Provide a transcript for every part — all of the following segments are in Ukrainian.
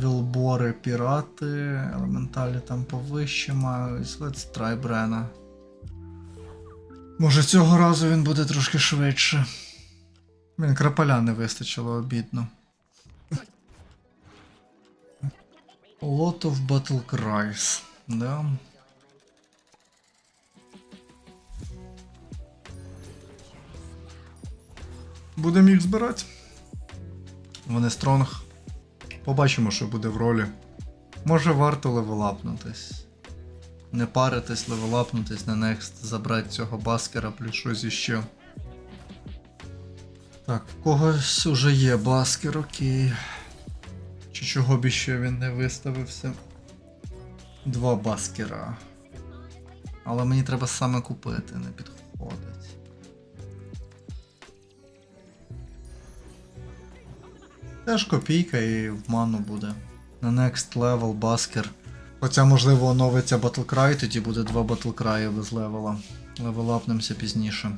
Вілбори, пірати, елементалі там повище мають. Let's try Брена. Може цього разу він буде трошки швидше. Блін, крапаля не вистачило обідно. Lot of Battle Cries. Да. Будемо їх збирати. Вони стронг. Побачимо, що буде в ролі. Може варто левелапнутись. Не паритись, левелапнутись на next, забрати цього баскера плюс щось іще. Так, в когось уже є баскер, окей. Чи чого б іще він не виставився? Два баскера. Але мені треба саме купити, не підходить. Теж копійка і в ману буде. На next level баскер. Хоча, можливо, оновиться Battlecry, тоді буде два Battlecry без левела. Левелапнемося пізніше.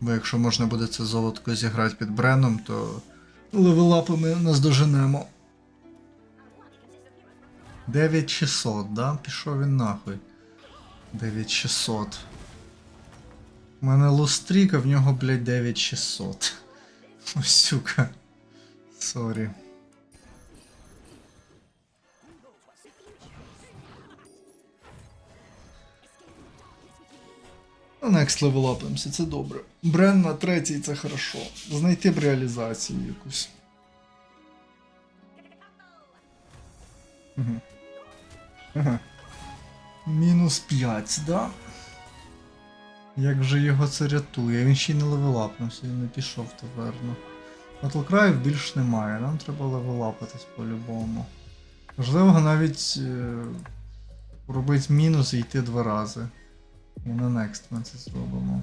Бо якщо можна буде це золотко зіграти під бреном, то левелапи ми наздоженемо. 9600, да? Пішов він нахуй. 9600. У мене лустрік, а в нього, блядь, 9600. О, сюка. Сорі. Ну, Next level апнемося, це добре. Брен на третій це хорошо. Знайти б реалізацію якусь. Угу. Ага. Мінус 5, да? Як же його це рятує? Він ще й не левелапнувся, він не пішов таверну. Батлкраїв більш немає, нам треба левелапитись по-любому. Можливо, навіть е, робити мінус і йти два рази. І на next ми це зробимо.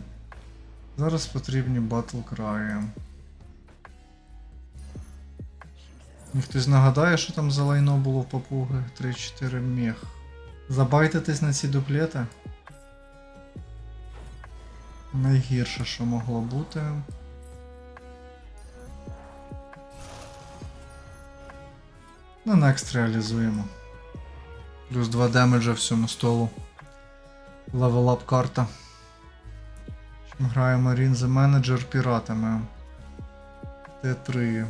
Зараз потрібні батл краї. Мені хтось нагадає, що там за лайно було в папуги 3-4 мех. Забайтитись на ці дуплети. Найгірше, що могло бути. На next реалізуємо. Плюс 2 демеджа всьому столу. Левелап карта. Чим граємо Рінзе менеджер піратами. Т3.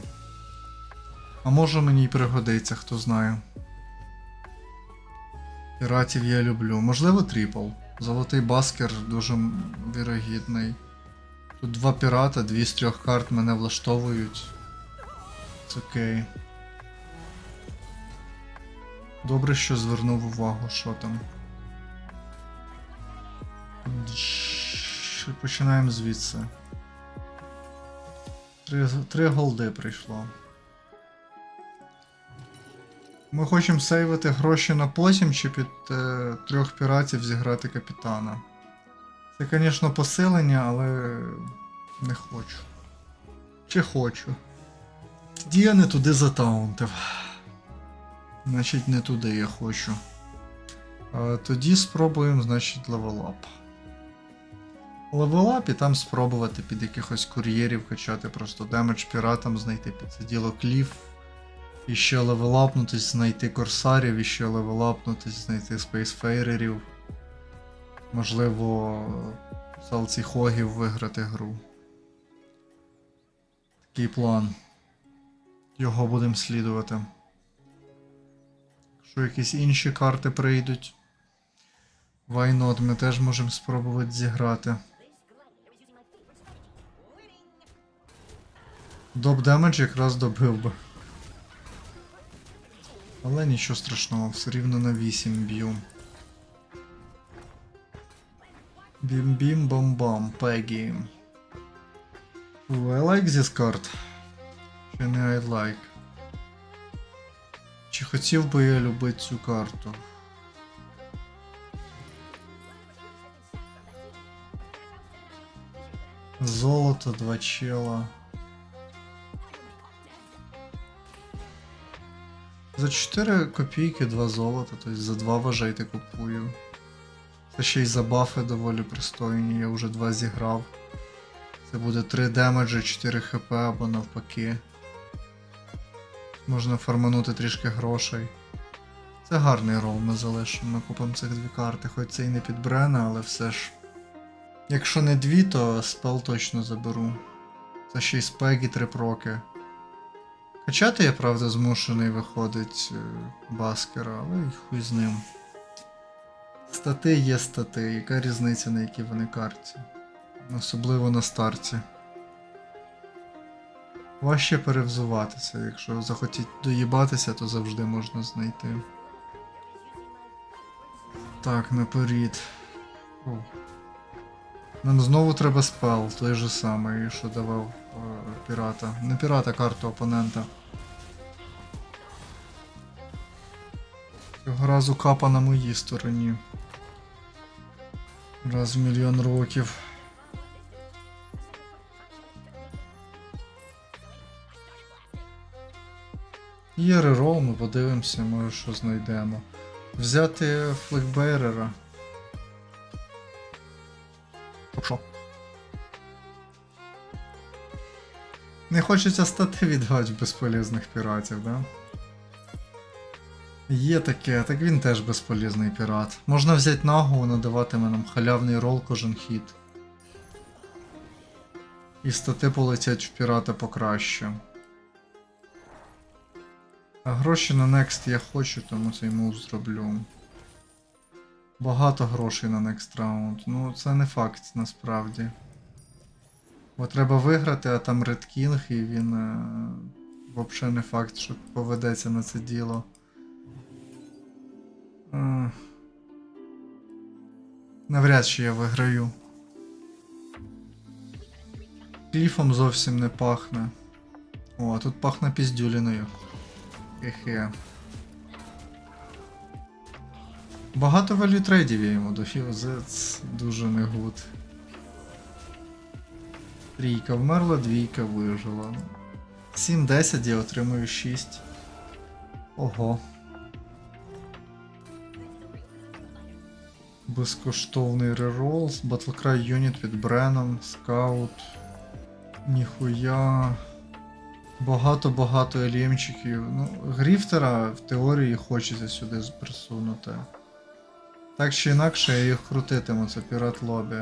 А може мені й пригодиться, хто знає. Піратів я люблю. Можливо, трипл. Золотий баскер дуже вірогідний. Тут два пірата, дві з трьох карт мене влаштовують. Це окей. Добре, що звернув увагу, що там. Починаємо звідси. Три, три голди прийшло. Ми хочемо сейвити гроші на потім чи під е, трьох піратів зіграти капітана. Це, звісно, посилення, але не хочу. Чи хочу. Тоді я не туди затаунтив. Значить, не туди я хочу. А, тоді спробуємо, значить, левелап. Левелап і там спробувати під якихось кур'єрів качати просто демедж піратам знайти під це діло кліф. І ще левелапнутись, знайти корсарів, і ще левелапнутись, знайти спейсфейрерів. Можливо, салціхогів виграти гру. Такий план. Його будемо слідувати. Якщо якісь інші карти прийдуть. Why not? Ми теж можемо спробувати зіграти. Доп демедж якраз добив би. Але нічого страшного, все рівно на 8 б'ю. Бім-бім бам-бам, Пегі. I like this card. Чи не I like? Чи хотів би я любити цю карту? Золото, два чела. За 4 копійки 2 золота, тобто за 2 вважайте купую. Це ще й за бафи доволі пристойні, я вже 2 зіграв. Це буде 3 демеджа, 4 хп або навпаки. Можна фарманути трішки грошей. Це гарний рол, ми залишимо. Ми купимо цих дві карти, хоч це і не під Брена, але все ж. Якщо не дві, то спел точно заберу. Це ще й спеги три проки. Качати я, правда, змушений виходить е, Баскера, але хуй з ним. Стати є стати, яка різниця на якій вони карті? Особливо на старті. Важче перевзуватися, якщо захотіть доїбатися, то завжди можна знайти. Так, наперед. О. Нам знову треба спел, той же самий, що давав е, пірата. Не пірата, карту опонента. Цього разу капа на моїй стороні. Раз в мільйон років. Є рерол, ми подивимося, може що знайдемо. Взяти флекбейрера. Що? Не хочеться стати відгадь безполезних піратів, да? Є таке, так він теж безполезний пірат. Можна взяти нагу, надаватиме нам халявний рол кожен хід. І стати полетять в пірата покраще. А гроші на Next я хочу, тому цей мув зроблю. Багато грошей на Next раунд. Ну, це не факт насправді. Бо треба виграти, а там Red King, і він. Е, взагалі не факт, що поведеться на це діло. Е, навряд чи я виграю. Кліфом зовсім не пахне. О, а тут пахне піздюліною. Хе-хе. Багато value трейдів я йому дофів, Зец дуже не гуд. Трійка вмерла, двійка вижила. 7-10 я отримую 6. Ого. Безкоштовний рерол, Battlecry юніт під Бреном, скаут. Ніхуя. Багато-багато елімчиків. Ну, Гріфтера в теорії хочеться сюди присунути. Так чи інакше я їх крутитиму, це пірат лобі.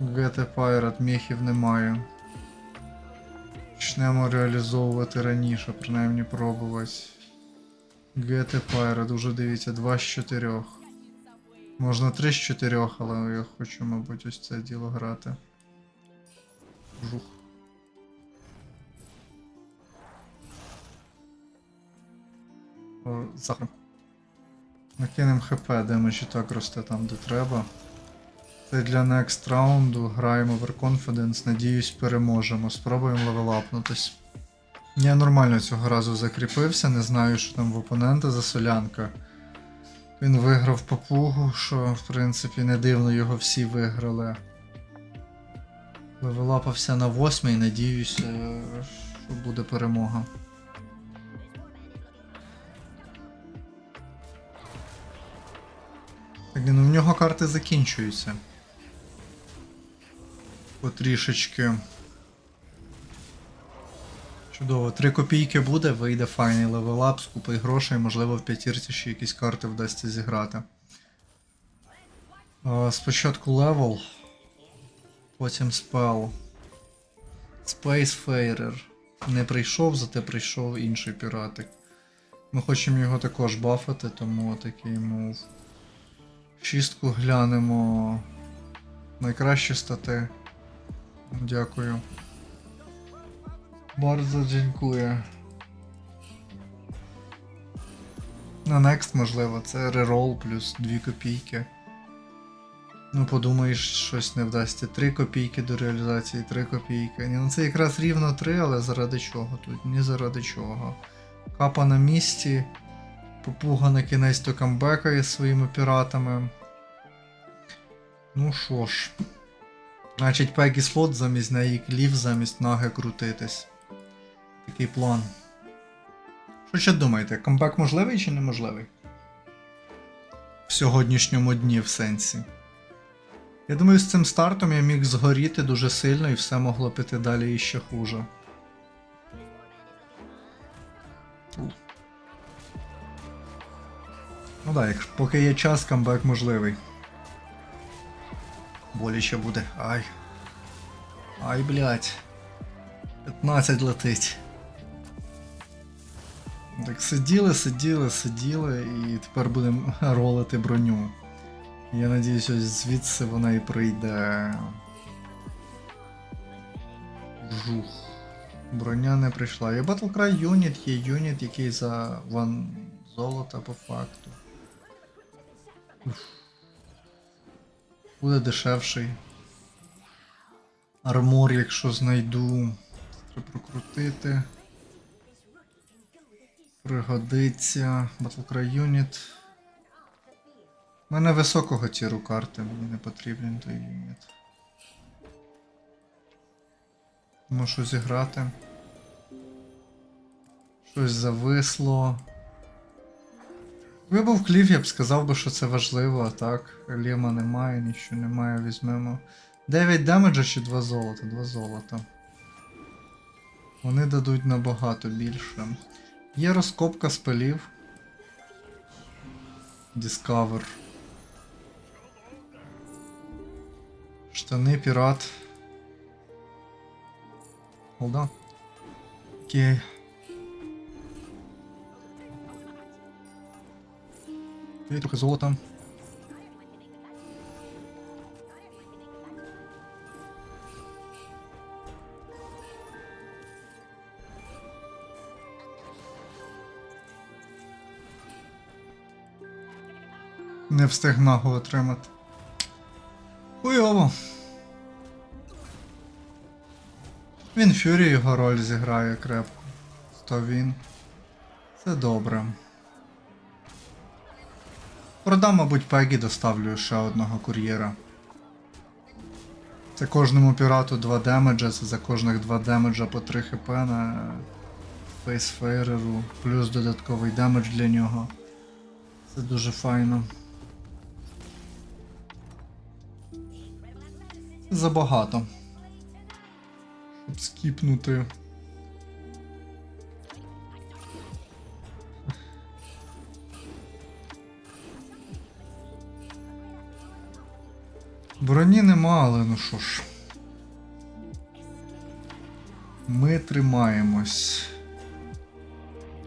GT Pirate міхів немає. Почнемо реалізовувати раніше, принаймні пробувати. GT Pirate, уже дивіться, 2 з 4. Можна 3 з 4, але я хочу, мабуть, ось це діло грати. Жух. Захар. Накинем хп, демедж і так росте там, де треба. Це для next раунду. Граємо Overconfidence, надіюсь, переможемо. Спробуємо левелапнутись. Я нормально цього разу закріпився, не знаю, що там в опонента за солянка. Він виграв папугу, що в принципі не дивно його всі виграли. Левелапався на восьмий, надіюсь, е, що буде перемога. Так, ну в нього карти закінчуються. Потрішечки. Чудово, 3 копійки буде, вийде файний левелап, скупий грошей, можливо в п'ятірці ще якісь карти вдасться зіграти. Спочатку левел, потім спел. Spacefarer. Не прийшов, зате прийшов інший піратик. Ми хочемо його також бафати, тому такий мув. Шістку глянемо. Найкращі стати. Дякую. Bardzo дякую. На Next, можливо, це рерол плюс 2 копійки. Ну, подумаєш, щось не вдасться. 3 копійки до реалізації, 3 копійки. Ні, ну це якраз рівно 3, але заради чого тут? Ні заради чого. Капа на місці. Попуга на кінець то камбекає своїми піратами. Ну що ж. Значить, Пегі слот замість неї клів замість наги крутитись. Такий план. Що ще думаєте, камбек можливий чи неможливий? В сьогоднішньому дні в сенсі. Я думаю, з цим стартом я міг згоріти дуже сильно і все могло піти далі іще хуже. Ну да, як поки є час, камбек можливий. Боліще буде. Ай. Ай, блядь. 15 летить. Так сиділи, сиділи, сиділи, і тепер будемо ролити броню. Я надіюсь, ось звідси вона і прийде. Жух. Броня не прийшла. Є Battlecry юніт, є юніт, який за ван золота по факту. Буде дешевший. Армор, якщо знайду. Треба прокрутити. Пригодиться. Battlecry юніт. У мене високого тіру карти, мені не потрібен той юніт. Мушу зіграти. Щось зависло. Якби був кліф, я б сказав би, що це важливо, а так. Ліма немає, нічого немає, візьмемо. 9 демеджа чи 2 золота? 2 золота. Вони дадуть набагато більше. Є розкопка спелів. Discover. Штани пірат. Холда. Окей. Окей, трохи золота. Не встиг нагу отримати. Хуйово. Він Фюрі його роль зіграє крепко. То він. Це добре. Продам, мабуть, Пегі доставлю ще одного кур'єра. Це кожному пірату 2 демеджа, це за кожних 2 демеджа по 3 хп на фейсфейреру, плюс додатковий демедж для нього. Це дуже файно. Забагато. Щоб скіпнути. Броні нема, але ну що ж. Ми тримаємось.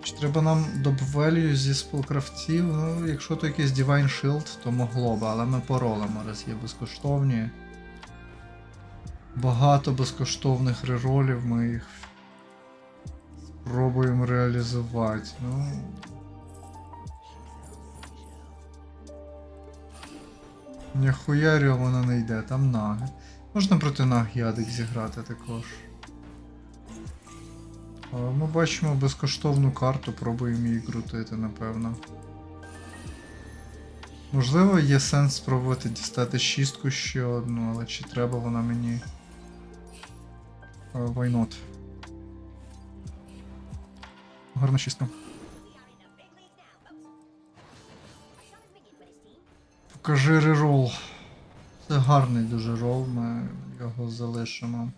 Чи треба нам добвелію зі спелкрафтів? Ну, якщо то якийсь Divine Shield, то могло б, але ми поролимо, раз є безкоштовні. Багато безкоштовних реролів, ми їх спробуємо реалізувати. Ну. Ніхуярю вона не йде, там наги. Можна проти наг ядик зіграти також. Ми бачимо безкоштовну карту, пробуємо її крутити, напевно. Можливо, є сенс спробувати дістати шістку ще одну, але чи треба вона мені. Uh, why not? Гарна шістка. Покажи рерол. Це гарний дуже рол, ми його залишимо.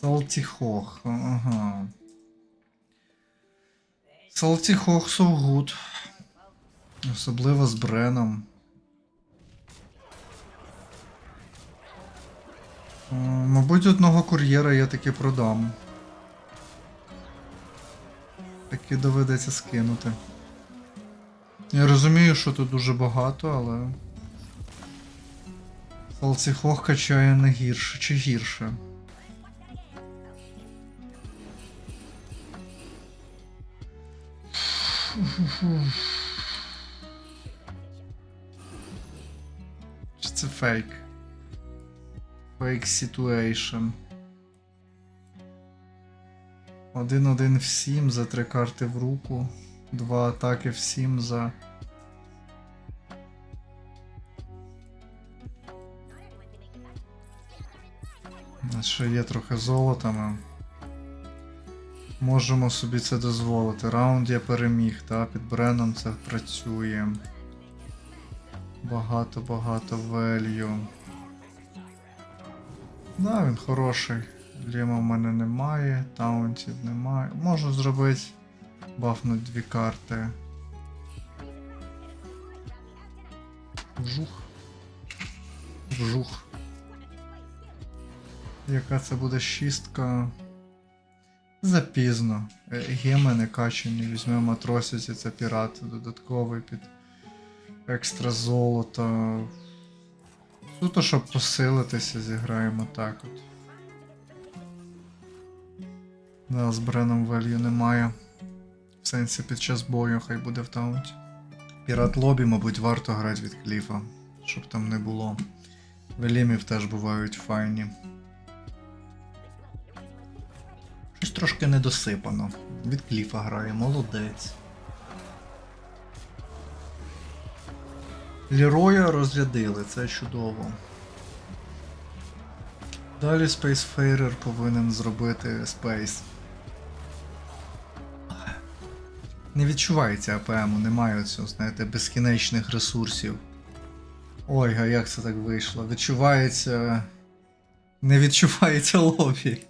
Салтіхох, ага. Салтіхох so good. Особливо з Бреном. Е, Мабуть, одного кур'єра я таки продам. Таки доведеться скинути. Я розумію, що тут дуже багато, але. Салціхох качає не гірше чи гірше. Чи це фейк? Fake situation. 1-1 в 7 за 3 карти в руку. 2 атаки в 7 за. Ще є трохи золота ми. Можемо собі це дозволити. Раунд я переміг, та під Бреном це працює. Багато-багато велью. Да, він хороший. Ліма в мене немає, таунтів немає. Можу зробити. Бафнуть дві карти. Вжух. Вжух. Яка це буде шістка? Запізно. Е, Геми не качені, візьмемо матросиці, це пірат додатковий під екстра золото. Суто, щоб посилитися, зіграємо так от. Да, з Бреном Велью немає. В сенсі під час бою хай буде в таунті. Пірат лобі, мабуть, варто грати від кліфа, щоб там не було. Велімів теж бувають файні. Щось трошки недосипано. Від кліфа грає, молодець. Ліроя розрядили, це чудово. Далі Spacefarer повинен зробити Space. Не відчувається АПМу, немає цього, знаєте, безкінечних ресурсів. Ой, а як це так вийшло? Відчувається. Не відчувається лобі.